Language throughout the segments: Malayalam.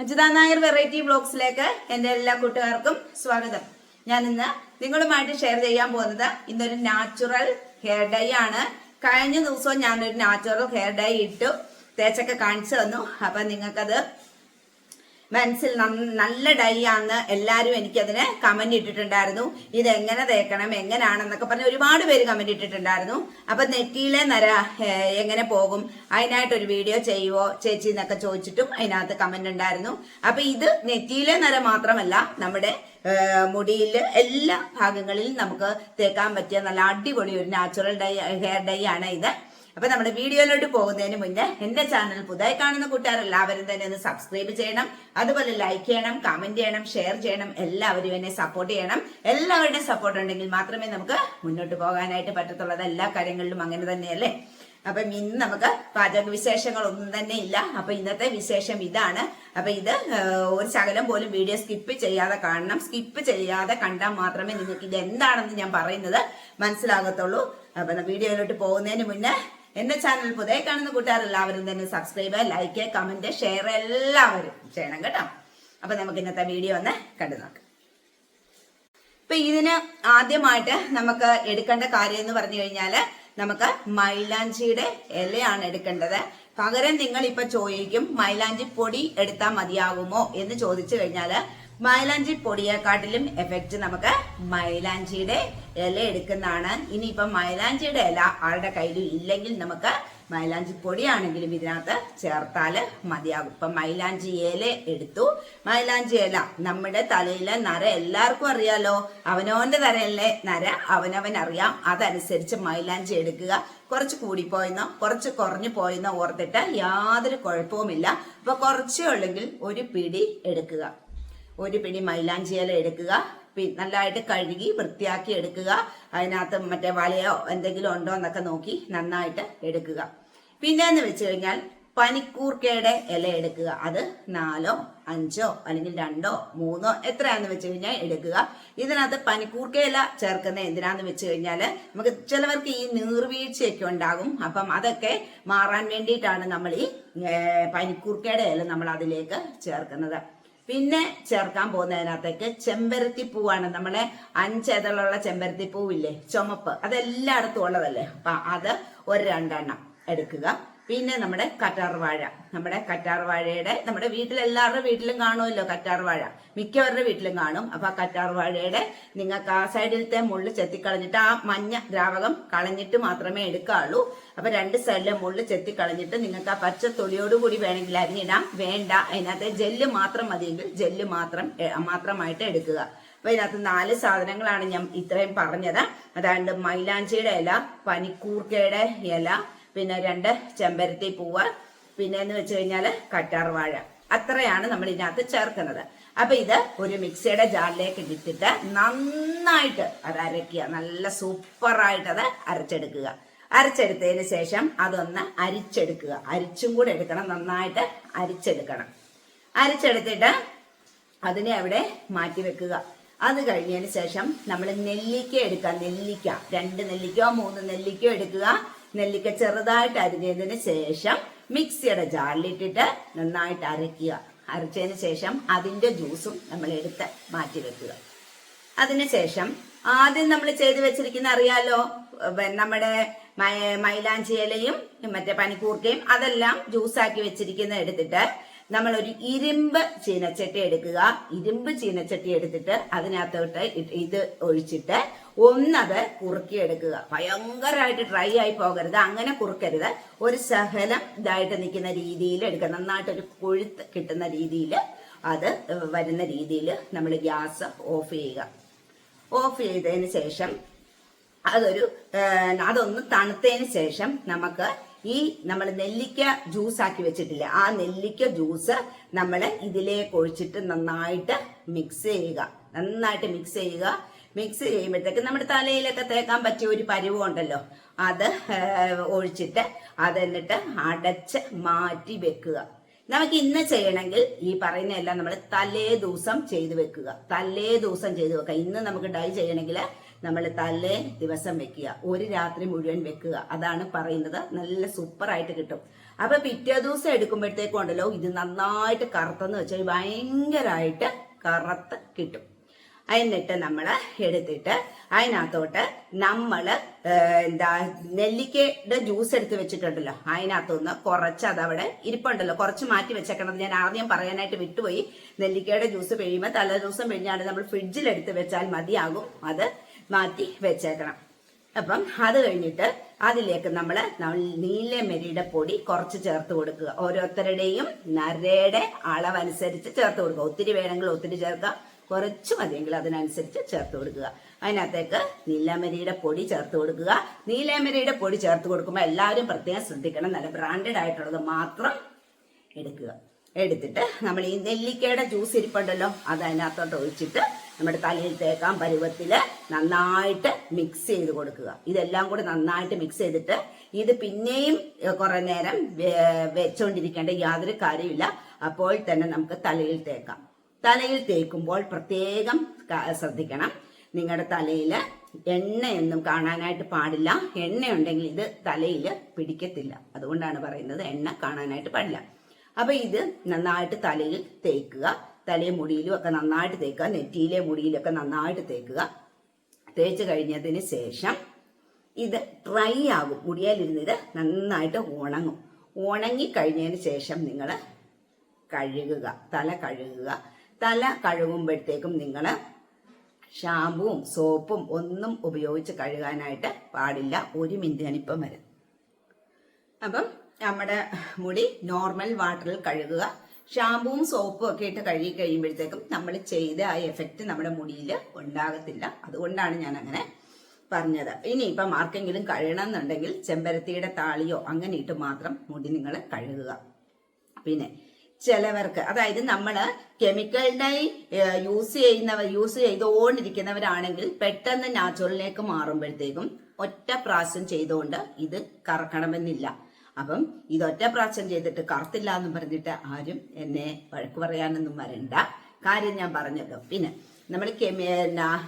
അജിത നായർ വെറൈറ്റി ബ്ലോഗ്സിലേക്ക് എന്റെ എല്ലാ കൂട്ടുകാർക്കും സ്വാഗതം. ഞാൻ ഇന്ന് നിങ്ങളുമായിട്ട് ഷെയർ ചെയ്യാൻ പോകുന്നത് ഇന്നൊരു നാച്ചുറൽ ഹെയർ ഡൈ ആണ്. കഴിഞ്ഞ ദിവസവും ഞാനൊരു നാച്ചുറൽ ഹെയർ ഡൈ ഇട്ടു. തേച്ചൊക്കെ കാണിച്ചു തന്നു. അപ്പൊ നിങ്ങൾക്കത് മനസ്സിൽ നല്ല ഡൈ ആണെന്ന് എല്ലാവരും എനിക്കതിന് കമന്റ് ഇട്ടിട്ടുണ്ടായിരുന്നു. ഇത് എങ്ങനെ തേക്കണം എങ്ങനെയാണെന്നൊക്കെ പറഞ്ഞ് ഒരുപാട് പേര് കമന്റ് ഇട്ടിട്ടുണ്ടായിരുന്നു. അപ്പൊ നെറ്റിയിലെ നര എങ്ങനെ പോകും അതിനായിട്ടൊരു വീഡിയോ ചെയ്യുവോ ചേച്ചി എന്നൊക്കെ ചോദിച്ചിട്ടും അതിനകത്ത് കമന്റ് ഉണ്ടായിരുന്നു. അപ്പൊ ഇത് നെറ്റിയിലെ നര മാത്രമല്ല നമ്മുടെ മുടിയിൽ എല്ലാ ഭാഗങ്ങളിലും നമുക്ക് തേക്കാൻ പറ്റിയ നല്ല അടിപൊളി ഒരു നാച്ചുറൽ ഡൈ ഹെയർ ഡൈ ആണ് ഇത്. അപ്പൊ നമ്മുടെ വീഡിയോയിലോട്ട് പോകുന്നതിന് മുന്നേ എന്റെ ചാനൽ പുതുതായി കാണുന്ന കൂട്ടുകാർ എല്ലാവരും തന്നെ ഒന്ന് സബ്സ്ക്രൈബ് ചെയ്യണം. അതുപോലെ ലൈക്ക് ചെയ്യണം കമന്റ് ചെയ്യണം ഷെയർ ചെയ്യണം. എല്ലാവരും എന്നെ സപ്പോർട്ട് ചെയ്യണം. എല്ലാവരുടെയും സപ്പോർട്ട് ഉണ്ടെങ്കിൽ മാത്രമേ നമുക്ക് മുന്നോട്ട് പോകാനായിട്ട് പറ്റത്തുള്ളത് എല്ലാ കാര്യങ്ങളിലും അങ്ങനെ തന്നെയല്ലേ? അപ്പം ഇന്ന് നമുക്ക് പാചക വിശേഷങ്ങളൊന്നും തന്നെ ഇല്ല. അപ്പൊ ഇന്നത്തെ വിശേഷം ഇതാണ്. അപ്പൊ ഇത് ഒരു ശകലം പോലും വീഡിയോ സ്കിപ്പ് ചെയ്യാതെ കാണണം. സ്കിപ്പ് ചെയ്യാതെ കണ്ടാൽ മാത്രമേ നിങ്ങൾക്ക് ഇത് എന്താണെന്ന് ഞാൻ പറയുന്നത് മനസ്സിലാകത്തുള്ളൂ. അപ്പൊ വീഡിയോയിലോട്ട് പോകുന്നതിന് മുന്നേ എന്റെ ചാനൽ പുതിയ കാണുന്ന കൂട്ടുകാരെല്ലാവരും തന്നെ സബ്സ്ക്രൈബ് ലൈക്ക് കമന്റ് ഷെയർ എല്ലാവരും ചെയ്യണം കേട്ടോ. അപ്പൊ നമുക്ക് ഇന്നത്തെ വീഡിയോ ഒന്ന് കണ്ടു നോക്കാം. ഇപ്പൊ ഇതിന് ആദ്യമായിട്ട് നമുക്ക് എടുക്കേണ്ട കാര്യം എന്ന് പറഞ്ഞു കഴിഞ്ഞാൽ നമുക്ക് മൈലാഞ്ചിയുടെ ഇലയാണ് എടുക്കേണ്ടത്. പകരം നിങ്ങൾ ഇപ്പൊ ചോദിക്കും മൈലാഞ്ചി പൊടി എടുത്താൽ മതിയാകുമോ? എന്ന് ചോദിച്ചു കഴിഞ്ഞാൽ മൈലാഞ്ചി പൊടിയെക്കാട്ടിലും എഫക്റ്റ് നമുക്ക് മൈലാഞ്ചിയുടെ ഇല എടുക്കുന്നതാണ്. ഇനിയിപ്പം മൈലാഞ്ചിയുടെ ഇല ആളുടെ കയ്യിൽ ഇല്ലെങ്കിൽ നമുക്ക് മൈലാഞ്ചി പൊടിയാണെങ്കിലും ഇതിനകത്ത് ചേർത്താൽ മതിയാകും. ഇപ്പം മൈലാഞ്ചി ഇല എടുത്തു. മൈലാഞ്ചി ഇല നമ്മുടെ തലയിലെ നര എല്ലാവർക്കും അറിയാലോ. അവനവന്റെ തലയിലെ നര അവനവൻ അറിയാം. അതനുസരിച്ച് മൈലാഞ്ചി എടുക്കുക. കുറച്ച് കൂടിപ്പോയെന്നോ കുറച്ച് കുറഞ്ഞു പോയെന്നോ ഓർത്തിട്ട് യാതൊരു കുഴപ്പവുമില്ല. അപ്പൊ കുറച്ചേ ഉള്ളെങ്കിൽ ഒരു പിടി എടുക്കുക. ഒരു പിടി മൈലാഞ്ചി ഇല എടുക്കുക. നല്ലതായിട്ട് കഴുകി വൃത്തിയാക്കി എടുക്കുക. അതിനകത്ത് മറ്റേ വലയോ എന്തെങ്കിലും ഉണ്ടോ എന്നൊക്കെ നോക്കി നന്നായിട്ട് എടുക്കുക. പിന്നെന്ന് വെച്ച് കഴിഞ്ഞാൽ പനിക്കൂർക്കയുടെ ഇല എടുക്കുക. അത് നാലോ അഞ്ചോ അല്ലെങ്കിൽ രണ്ടോ മൂന്നോ എത്രയാന്ന് വെച്ച് കഴിഞ്ഞാൽ എടുക്കുക. ഇതിനകത്ത് പനിക്കൂർക്ക ഇല ചേർക്കുന്ന എന്തിനാന്ന് വെച്ച് കഴിഞ്ഞാൽ നമുക്ക് ചിലവർക്ക് ഈ നീർവീഴ്ചയൊക്കെ ഉണ്ടാകും. അപ്പം അതൊക്കെ മാറാൻ വേണ്ടിയിട്ടാണ് നമ്മൾ ഈ പനിക്കൂർക്കയുടെ ഇല നമ്മൾ അതിലേക്ക് ചേർക്കുന്നത്. പിന്നെ ചേർക്കാൻ പോകുന്നതിനകത്തേക്ക് ചെമ്പരത്തി പൂവാണ്. നമ്മളെ അഞ്ചെതളുള്ള ചെമ്പരത്തി പൂവില്ലേ? ചുമപ്പ്. അതെല്ലായിടത്തും ഉള്ളതല്ലേ? അപ്പൊ അത് ഒരു രണ്ടെണ്ണം എടുക്കുക. പിന്നെ നമ്മുടെ കറ്റാർ വാഴ നമ്മുടെ കറ്റാർ വാഴയുടെ നമ്മുടെ വീട്ടിൽ എല്ലാവരുടെ വീട്ടിലും കാണുമല്ലോ കറ്റാർ വാഴ മിക്കവരുടെ വീട്ടിലും കാണും. അപ്പൊ ആ കറ്റാർ വാഴയുടെ നിങ്ങൾക്ക് ആ സൈഡിലത്തെ മുള്ള് ചെത്തിക്കളഞ്ഞിട്ട് ആ മഞ്ഞ ദ്രാവകം കളഞ്ഞിട്ട് മാത്രമേ എടുക്കാവുള്ളൂ. അപ്പൊ രണ്ട് സൈഡിലെ മുള്ള് ചെത്തിക്കളഞ്ഞിട്ട് നിങ്ങൾക്ക് ആ പച്ച തൊലിയോടുകൂടി വേണമെങ്കിൽ അരിഞ്ഞിടാം. വേണ്ട. അതിനകത്ത് ജെല്ല് മാത്രം മതിയെങ്കിൽ ജെല്ല് മാത്രം മാത്രമായിട്ട് എടുക്കുക. അപ്പൊ ഇതിനകത്ത് നാല് സാധനങ്ങളാണ് ഞാൻ ഇത്രയും പറഞ്ഞത്. അതായത് മൈലാഞ്ചിയുടെ ഇല പനിക്കൂർക്കയുടെ ഇല പിന്നെ രണ്ട് ചെമ്പരത്തി പൂവ് പിന്നെ എന്ന് വെച്ച് കഴിഞ്ഞാൽ കറ്റാർ വാഴ. അത്രയാണ് നമ്മൾ ഇതിനകത്ത് ചേർക്കുന്നത്. അപ്പൊ ഇത് ഒരു മിക്സിയുടെ ജാറിലേക്ക് ഇട്ടിട്ട് നന്നായിട്ട് അത് അരയ്ക്കുക. നല്ല സൂപ്പറായിട്ട് അത് അരച്ചെടുക്കുക. അരച്ചെടുത്തതിന് ശേഷം അതൊന്ന് അരിച്ചെടുക്കുക. അരിച്ചും കൂടെ എടുക്കണം നന്നായിട്ട് അരിച്ചെടുക്കണം. അരിച്ചെടുത്തിട്ട് അതിനെ അവിടെ മാറ്റി വെക്കുക. അത് കഴിഞ്ഞതിന് ശേഷം നമ്മൾ നെല്ലിക്ക എടുക്കുക. നെല്ലിക്ക രണ്ട് നെല്ലിക്കയോ മൂന്ന് നെല്ലിക്കയോ എടുക്കുക. നെല്ലിക്ക ചെറുതായിട്ട് അരിഞ്ഞതിന് ശേഷം മിക്സിയുടെ ജാറിലിട്ടിട്ട് നന്നായിട്ട് അരയ്ക്കുക അരച്ചതിന് ശേഷം അതിന്റെ ജ്യൂസും നമ്മൾ എടുത്ത് മാറ്റി വെക്കുക. അതിനുശേഷം ആദ്യം നമ്മൾ ചെയ്തു വെച്ചിരിക്കുന്ന അറിയാലോ നമ്മുടെ മൈലാഞ്ചി ഇലയും മറ്റേ പനിക്കൂർക്കയും അതെല്ലാം ജ്യൂസാക്കി വെച്ചിരിക്കുന്ന എടുത്തിട്ട് നമ്മൾ ഒരു ഇരുമ്പ് ചീനച്ചട്ടി എടുക്കുക. ഇരുമ്പ് ചീനച്ചട്ടി എടുത്തിട്ട് അതിനകത്തോട്ട് ഇത് ഒഴിച്ചിട്ട് ഒന്നത് കുറുക്കി എടുക്കുക ഭയങ്കരമായിട്ട് ഡ്രൈ ആയി പോകരുത്. അങ്ങനെ കുറുക്കരുത്. ഒരു സഹലം ഇതായിട്ട് നിൽക്കുന്ന രീതിയിൽ എടുക്കുക. നന്നായിട്ടൊരു കൊഴുത്ത് കിട്ടുന്ന രീതിയിൽ അത് വരുന്ന രീതിയിൽ നമ്മൾ ഗ്യാസ് ഓഫ് ചെയ്യുക. ഓഫ് ചെയ്തതിന് ശേഷം അതൊരു അതൊന്ന് തണുത്തതിന് ശേഷം നമുക്ക് ഈ നമ്മൾ നെല്ലിക്ക ജ്യൂസ് ആക്കി വെച്ചിട്ടില്ലേ ആ നെല്ലിക്ക ജ്യൂസ് നമ്മൾ ഇതിലേക്ക് ഒഴിച്ചിട്ട് നന്നായിട്ട് മിക്സ് ചെയ്യുക. നന്നായിട്ട് മിക്സ് ചെയ്യുക. മിക്സ് ചെയ്യുമ്പോഴത്തേക്ക് നമ്മുടെ തലയിലൊക്കെ തേക്കാൻ പറ്റിയ ഒരു പരുവം ഉണ്ടല്ലോ അത് ഒഴിച്ചിട്ട് അത് എന്നിട്ട് അടച്ച് മാറ്റി വെക്കുക. നമുക്ക് ഇന്ന് ചെയ്യണമെങ്കിൽ ഈ പറയുന്ന എല്ലാം നമ്മൾ തലേ ദിവസം ചെയ്തു വെക്കുക. തലേ ദിവസം ചെയ്തു വെക്കുക. ഇന്ന് നമുക്ക് ഡൈ ചെയ്യണമെങ്കിൽ നമ്മൾ തലേ ദിവസം വെക്കുക. ഒരു രാത്രി മുഴുവൻ വെക്കുക. അതാണ് പറയുന്നത്. നല്ല സൂപ്പർ ആയിട്ട് കിട്ടും. അപ്പൊ പിറ്റേ ദിവസം എടുക്കുമ്പോഴത്തേക്കും ഉണ്ടല്ലോ ഇത് നന്നായിട്ട് കറുത്തെന്ന് വെച്ചാൽ ഭയങ്കരമായിട്ട് കറുത്ത് കിട്ടും. എന്നിട്ട് നമ്മൾ എടുത്തിട്ട് അതിനകത്തോട്ട് നമ്മൾ എന്താ നെല്ലിക്കയുടെ ജ്യൂസ് എടുത്ത് വെച്ചിട്ടുണ്ടല്ലോ. അതിനകത്തുനിന്ന് കുറച്ച് അതവിടെ ഇരിപ്പുണ്ടല്ലോ. കുറച്ച് മാറ്റി വെച്ചേക്കണത് ഞാൻ ആദ്യം പറയാനായിട്ട് വിട്ടുപോയി. നെല്ലിക്കയുടെ ജ്യൂസ് പിഴിയുമ്പോൾ തലേ ദിവസം പിഴിഞ്ഞാണ് നമ്മൾ ഫ്രിഡ്ജിൽ എടുത്ത് വെച്ചാൽ മതിയാകും. അത് മാറ്റി വെച്ചേക്കണം. അപ്പം അത് കഴിഞ്ഞിട്ട് അതിലേക്ക് നമ്മൾ നീലമരിയുടെ പൊടി കുറച്ച് ചേർത്ത് കൊടുക്കുക. ഓരോരുത്തരുടെയും നരയുടെ അളവനുസരിച്ച് ചേർത്ത് കൊടുക്കുക. ഒത്തിരി വേണമെങ്കിൽ ഒത്തിരി ചേർക്കുക കുറച്ച് മതിയെങ്കിൽ അതിനനുസരിച്ച് ചേർത്ത് കൊടുക്കുക. അതിനകത്തേക്ക് നീലമരിയുടെ പൊടി ചേർത്ത് കൊടുക്കുക. നീലമരിയുടെ പൊടി ചേർത്ത് കൊടുക്കുമ്പോൾ എല്ലാവരും പ്രത്യേകം ശ്രദ്ധിക്കണം. നല്ല ബ്രാൻഡഡ് ആയിട്ടുള്ളത് മാത്രം എടുക്കുക. എടുത്തിട്ട് നമ്മൾ ഈ നെല്ലിക്കയുടെ ജ്യൂസ് ഇരിപ്പുണ്ടല്ലോ അത് അതിനകത്തോട്ട് ഒഴിച്ചിട്ട് നമ്മുടെ തലയിൽ തേക്കാൻ പരുവത്തിൽ നന്നായിട്ട് മിക്സ് ചെയ്ത് കൊടുക്കുക. ഇതെല്ലാം കൂടി നന്നായിട്ട് മിക്സ് ചെയ്തിട്ട് ഇത് പിന്നെയും കുറെ നേരം വെച്ചോണ്ടിരിക്കേണ്ട യാതൊരു കാര്യമില്ല അപ്പോൾ തന്നെ നമുക്ക് തലയിൽ തേക്കാം. തലയിൽ തേക്കുമ്പോൾ പ്രത്യേകം ശ്രദ്ധിക്കണം. നിങ്ങളുടെ തലയിൽ എണ്ണയൊന്നും കാണാനായിട്ട് പാടില്ല. എണ്ണയുണ്ടെങ്കിൽ ഇത് തലയിൽ പിടിക്കത്തില്ല. അതുകൊണ്ടാണ് പറയുന്നത് എണ്ണ കാണാനായിട്ട് പാടില്ല. അപ്പൊ ഇത് നന്നായിട്ട് തലയിൽ തേക്കുക. തലയും മുടിയിലും ഒക്കെ നന്നായിട്ട് തേക്കുക നെറ്റിയിലെ മുടിയിലൊക്കെ നന്നായിട്ട് തേക്കുക. തേച്ച് കഴിഞ്ഞതിന് ശേഷം ഇത് ഡ്രൈ ആകും. മുടിയാലിരുന്ന് ഇത് നന്നായിട്ട് ഉണങ്ങും. ഉണങ്ങി കഴിഞ്ഞതിന് ശേഷം നിങ്ങൾ കഴുകുക തല കഴുകുക. തല കഴുകുമ്പോഴത്തേക്കും നിങ്ങൾ ഷാമ്പുവും സോപ്പും ഒന്നും ഉപയോഗിച്ച് കഴുകാനായിട്ട് പാടില്ല. ഒരു മിനിറ്റ് ഞാനിപ്പം വരും. അപ്പം നമ്മുടെ മുടി നോർമൽ വാട്ടറിൽ കഴുകുക. ഷാമ്പുവും സോപ്പും ഒക്കെ ഇട്ട് കഴുകി കഴിയുമ്പോഴത്തേക്കും നമ്മൾ ചെയ്ത ആ എഫക്റ്റ് നമ്മുടെ മുടിയിൽ ഉണ്ടാകത്തില്ല. അതുകൊണ്ടാണ് ഞാൻ അങ്ങനെ പറഞ്ഞത്. ഇനി ഇപ്പം ആർക്കെങ്കിലും കഴുകണം എന്നുണ്ടെങ്കിൽ ചെമ്പരത്തിയുടെ താളിയോ അങ്ങനെ ഇട്ട് മാത്രം മുടി നിങ്ങൾ കഴുകുക. പിന്നെ ചിലവർക്ക് അതായത് നമ്മൾ കെമിക്കൽ യൂസ് ചെയ്യുന്നവർ യൂസ് ചെയ്തുകൊണ്ടിരിക്കുന്നവരാണെങ്കിൽ പെട്ടെന്ന് നാച്ചുറലിലേക്ക് മാറുമ്പോഴത്തേക്കും ഒറ്റ പ്രാവശ്യം ചെയ്തുകൊണ്ട് ഇത് കറക്കണമെന്നില്ല. അപ്പം ഇതൊറ്റ പ്രാവശ്യം ചെയ്തിട്ട് കറുത്തില്ല എന്നും പറഞ്ഞിട്ട് ആരും എന്നെ വഴക്ക് പറയാനൊന്നും വരണ്ട. കാര്യം ഞാൻ പറഞ്ഞല്ലോ. പിന്നെ നമ്മൾ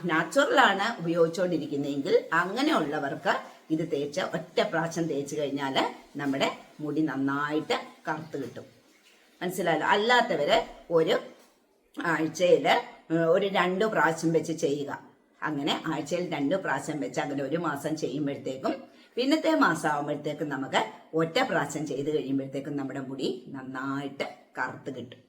നാച്ചുറലാണ് ഉപയോഗിച്ചുകൊണ്ടിരിക്കുന്നതെങ്കിൽ അങ്ങനെയുള്ളവർക്ക് ഇത് തേച്ച് ഒറ്റ പ്രാവശ്യം തേച്ച് കഴിഞ്ഞാൽ നമ്മുടെ മുടി നന്നായിട്ട് കറുത്ത് കിട്ടും. മനസ്സിലായല്ലോ? അല്ലാത്തവര് ഒരു ആഴ്ചയിൽ ഒരു രണ്ടു പ്രാവശ്യം വെച്ച് ചെയ്യുക. അങ്ങനെ ആഴ്ചയിൽ രണ്ടു പ്രാവശ്യം വെച്ച് അങ്ങനെ ഒരു മാസം ചെയ്യുമ്പോഴത്തേക്കും പിന്നത്തെ മാസം ആകുമ്പോഴത്തേക്കും നമുക്ക് ഒറ്റ പ്രാവശ്യം ചെയ്ത് കഴിയുമ്പോഴത്തേക്കും നമ്മുടെ മുടി നന്നായിട്ട് കറുത്ത് കിട്ടും.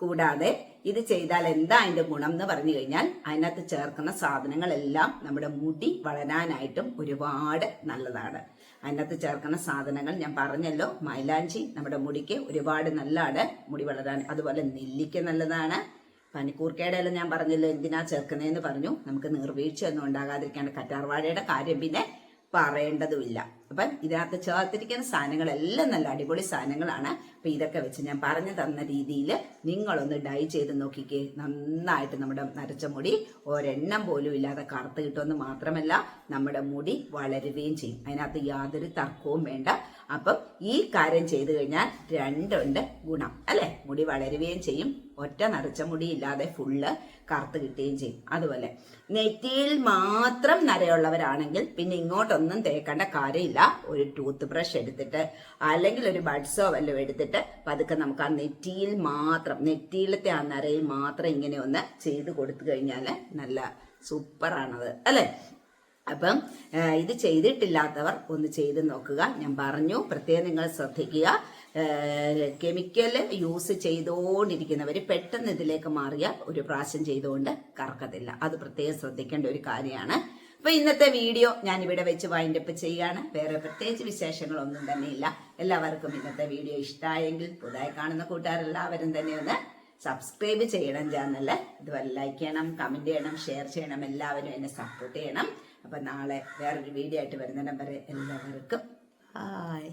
കൂടാതെ ഇത് ചെയ്താൽ എന്താ അതിന്റെ ഗുണം എന്ന് പറഞ്ഞു കഴിഞ്ഞാൽ അതിനകത്ത് ചേർക്കുന്ന സാധനങ്ങളെല്ലാം നമ്മുടെ മുടി വളരാനായിട്ടും ഒരുപാട് നല്ലതാണ്. അതിനകത്ത് ചേർക്കുന്ന സാധനങ്ങൾ ഞാൻ പറഞ്ഞല്ലോ മൈലാഞ്ചി നമ്മുടെ മുടിക്ക് ഒരുപാട് നല്ലതാണ് മുടി വളരാൻ. അതുപോലെ നെല്ലിക്ക നല്ലതാണ്. പനിക്കൂർക്കയുടെ ഞാൻ പറഞ്ഞല്ലോ എന്തിനാ ചേർക്കുന്നതെന്ന് പറഞ്ഞു. നമുക്ക് നീർവീഴ്ച ഒന്നും ഉണ്ടാകാതിരിക്കാണ്ട് കറ്റാർവാഴയുടെ കാര്യം പിന്നെ പറയേണ്ടതുമില്ല. അപ്പം ഇതിനകത്ത് ചേർത്തിരിക്കുന്ന സാധനങ്ങളെല്ലാം നല്ല അടിപൊളി സാധനങ്ങളാണ്. അപ്പൊ ഇതൊക്കെ വെച്ച് ഞാൻ പറഞ്ഞു തന്ന രീതിയിൽ നിങ്ങളൊന്ന് ഡൈ ചെയ്ത് നോക്കിക്കേ. നന്നായിട്ട് നമ്മുടെ നരച്ച മുടി ഒരെണ്ണം പോലും ഇല്ലാതെ കറുത്ത് കിട്ടുമെന്ന് മാത്രമല്ല നമ്മുടെ മുടി വളരുകയും ചെയ്യും. അതിനകത്ത് യാതൊരു തർക്കവും വേണ്ട. അപ്പം ഈ കാര്യം ചെയ്തു കഴിഞ്ഞാൽ രണ്ടുണ്ട് ഗുണം. അല്ലേ? മുടി വളരുകയും ചെയ്യും. ഒറ്റ നരച്ച മുടി ഇല്ലാതെ ഫുള്ള് കറുത്ത് കിട്ടുകയും ചെയ്യും. അതുപോലെ നെറ്റിയിൽ മാത്രം നരയുള്ളവരാണെങ്കിൽ പിന്നെ ഇങ്ങോട്ടൊന്നും തേക്കേണ്ട കാര്യമില്ല. ഒരു ടൂത്ത് ബ്രഷ് എടുത്തിട്ട് അല്ലെങ്കിൽ ഒരു ബഡ്സോ വല്ലതും എടുത്തിട്ട് പതുക്കെ നമുക്ക് ആ നെറ്റിയിൽ മാത്രം നെറ്റിയിലത്തെ ആ നരയിൽ മാത്രം ഇങ്ങനെ ഒന്ന് ചെയ്ത് കൊടുത്തു കഴിഞ്ഞാൽ നല്ല സൂപ്പറാണത് അല്ലേ? അപ്പം ഇത് ചെയ്തിട്ടില്ലാത്തവർ ഒന്ന് ചെയ്ത് നോക്കുക. ഞാൻ പറഞ്ഞു പ്രത്യേകം നിങ്ങൾ ശ്രദ്ധിക്കുക. കെമിക്കൽ യൂസ് ചെയ്തുകൊണ്ടിരിക്കുന്നവർ പെട്ടെന്ന് ഇതിലേക്ക് മാറിയാൽ ഒരു പ്രാവശ്യം ചെയ്തുകൊണ്ട് കറക്കത്തില്ല. അത് പ്രത്യേകം ശ്രദ്ധിക്കേണ്ട ഒരു കാര്യമാണ്. അപ്പൊ ഇന്നത്തെ വീഡിയോ ഞാൻ ഇവിടെ വെച്ച് വൈൻഡ് അപ്പ് ചെയ്യാണ്. വേറെ പ്രത്യേകിച്ച് വിശേഷങ്ങളൊന്നും തന്നെ ഇല്ല എല്ലാവർക്കും ഇന്നത്തെ വീഡിയോ ഇഷ്ടമായെങ്കിൽ പുതുതായി കാണുന്ന കൂട്ടുകാരെല്ലാവരും തന്നെ ഒന്ന് സബ്സ്ക്രൈബ് ചെയ്യണം ചാനൽ ഇതുപോലെ ലൈക്ക് ചെയ്യണം കമന്റ് ചെയ്യണം ഷെയർ ചെയ്യണം എല്ലാവരും എന്നെ സപ്പോർട്ട് ചെയ്യണം. അപ്പൊ നാളെ വേറൊരു വീഡിയോ ആയിട്ട് വരുന്നിടം വരെ എല്ലാവർക്കും ഹായ്